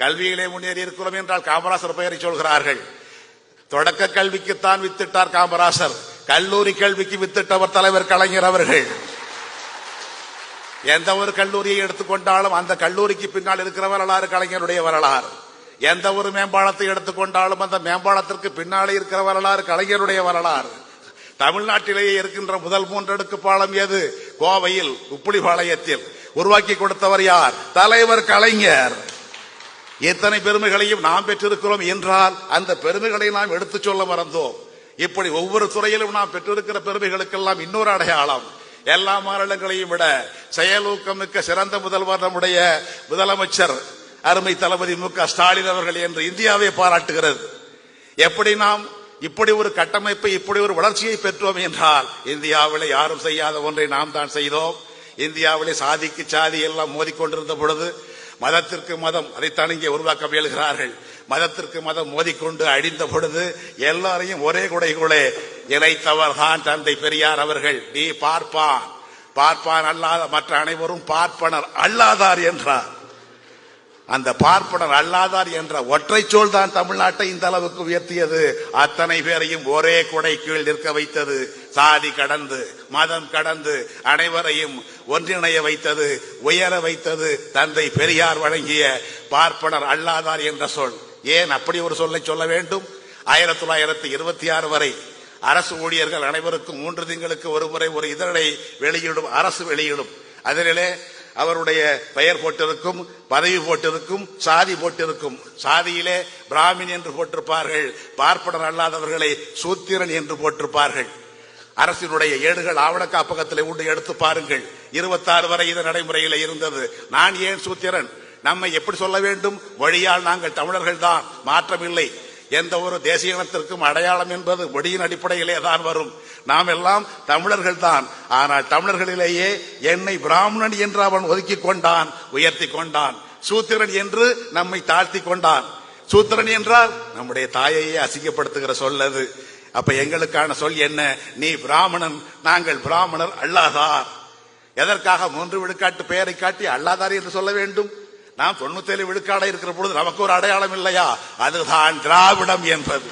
கல்வியிலே முன்னேறி இருக்கிறோம் என்றால் காமராசர் பெயரை சொல்கிறார்கள். தொடக்க கல்விக்குத்தான் வித்திட்டார் காமராசர். கல்லூரி கல்விக்கு வித்திட்டவர் தலைவர் கலைஞர் அவர்கள். எந்த ஒரு கல்லூரியை எடுத்துக்கொண்டாலும் அந்த கல்லூரிக்கு பின்னால் இருக்கிற வரலாறு கலைஞருடைய வரலாறு. எந்த ஒரு மேம்பாலத்தை எடுத்துக்கொண்டாலும் அந்த மேம்பாலத்திற்கு பின்னாலே இருக்கிற வரலாறு கலைஞருடைய வரலாறு. தமிழ்நாட்டிலேயே இருக்கின்ற முதல் மூன்றடுக்கு பாலம் எது? கோவையில் உப்புளிபாளையத்தில் உருவாக்கி கொடுத்தவர் யார்? தலைவர் கலைஞர். எத்தனை பெருமைகளையும் நாம் பெற்றிருக்கிறோம் என்றால் அந்த பெருமைகளை நாம் எடுத்துச் சொல்ல மறந்தோம். இப்படி ஒவ்வொரு துறையிலும் நாம் பெற்றிருக்கிற பெருமைகளுக்கெல்லாம் இன்னொரு அடையாளம். எல்லா மாநிலங்களையும் விட செயலூக்கம் மிக்க சிறந்த முதல்வர் நம்முடைய முதலமைச்சர் அருமை தளபதி மு க ஸ்டாலின் அவர்கள் என்று இந்தியாவை பாராட்டுகிறது. எப்படி நாம் இப்படி ஒரு கட்டமைப்பை இப்படி ஒரு வளர்ச்சியை பெற்றோம் என்றால் இந்தியாவில் யாரும் செய்யாத ஒன்றை நாம் தான் செய்தோம். இந்தியாவிலே சாதிக்கு சாதி எல்லாம் மோதிக்கொண்டிருந்த பொழுது மதத்திற்கு மதம் அதைத்தான் இங்கே உருவாக்க முயல்கிறார்கள். மதத்திற்கு மதம் மோதிக்கொண்டு அழிந்த பொழுது எல்லாரையும் ஒரே குடைக்குள்ளே இணைத்தவர்தான் தந்தை பெரியார் அவர்கள். நீ பார்ப்பான். பார்ப்பான் அல்லாத மற்ற அனைவரும் பார்ப்பனர் அல்லாதார் என்றார். அந்த பார்ப்பனர் அல்லாதார் என்ற ஒற்றை சொல் தான் தமிழ்நாட்டை இந்த அளவுக்கு உயர்த்தியது. அத்தனை பேரையும் ஒரே குடை கீழ் நிற்க வைத்தது. சாதி கடந்து மதம் கடந்து அனைவரையும் ஒன்றிணைய வைத்தது உயர வைத்தது. தந்தை பெரியார் வழங்கிய பார்ப்பனர் அல்லாதார் என்ற சொல். ஏன் அப்படி ஒரு சொல்லை சொல்ல வேண்டும்? ஆயிரத்தி தொள்ளாயிரத்தி இருபத்தி ஆறு வரை அரசு ஊழியர்கள் அனைவருக்கும் மூன்று திங்களுக்கு ஒரு முறை ஒரு இதழை வெளியிடும் அரசு வெளியிடும். அதிலே அவருடைய பெயர் போட்டிருக்கும் பதவி போட்டிருக்கும் சாதி போட்டிருக்கும். சாதியிலே பிராமின் என்று போட்டிருப்பார்கள் பார்ப்பனர் அல்லாதவர்களை சூத்திரன் என்று போட்டிருப்பார்கள். அரசினுடைய ஏடுகள் ஆவண காப்பகத்தில் உண்டு எடுத்து பாருங்கள். இருபத்தாறு வரை இது நடைமுறையில் இருந்தது. நான் ஏன் சூத்திரன்? நம்மை எப்படி சொல்ல வேண்டும்? வழியால் நாங்கள் தமிழர்கள் தான் மாற்றமில்லை. எந்த ஒரு தேசிய இனத்திற்கும் அடையாளம் என்பது மொழியின் அடிப்படையிலே தான் வரும். நாம் எல்லாம் தமிழர்கள் தான். ஆனால் தமிழர்களிலேயே என்னை பிராமணன் என்று அவன் ஒதுக்கி கொண்டான் உயர்த்தி கொண்டான். சூத்திரன் என்று நம்மை தாழ்த்தி கொண்டான். சூத்திரன் என்றால் நம்முடைய தாயையே அசிங்கப்படுத்துகிற சொல் அது. அப்ப எங்களுக்கான சொல் என்ன? நீ பிராமணன் நாங்கள் பிராமணர் அல்லாதார். எதற்காக மூன்று விழுக்காட்டு பெயரை காட்டி அல்லாதார் என்று சொல்ல வேண்டும்? நாம் தொண்ணூத்தேழு விழுக்காடை இருக்கிற பொழுது நமக்கு ஒரு அடையாளம் இல்லையா? அதுதான் திராவிடம் என்பது